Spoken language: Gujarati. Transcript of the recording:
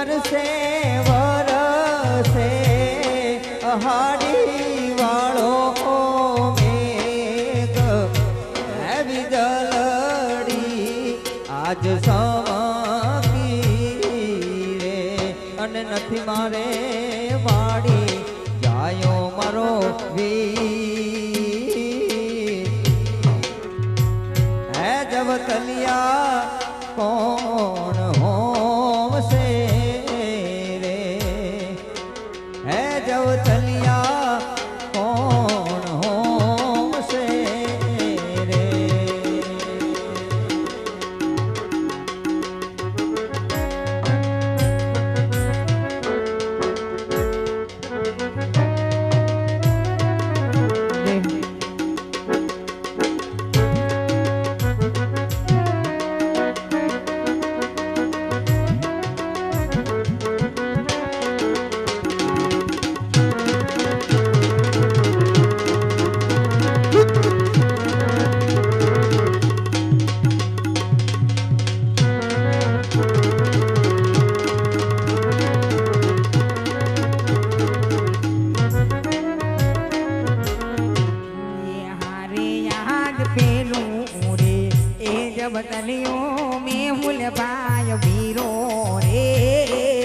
વરસે વરસે હાડી વાળો મેઘ. હેવી દલડી આજ સવાકી રે અને નથી મારે વાડી જાયો મારો વી બતલિયો મેં હુલ ભાઈ વીરો રે.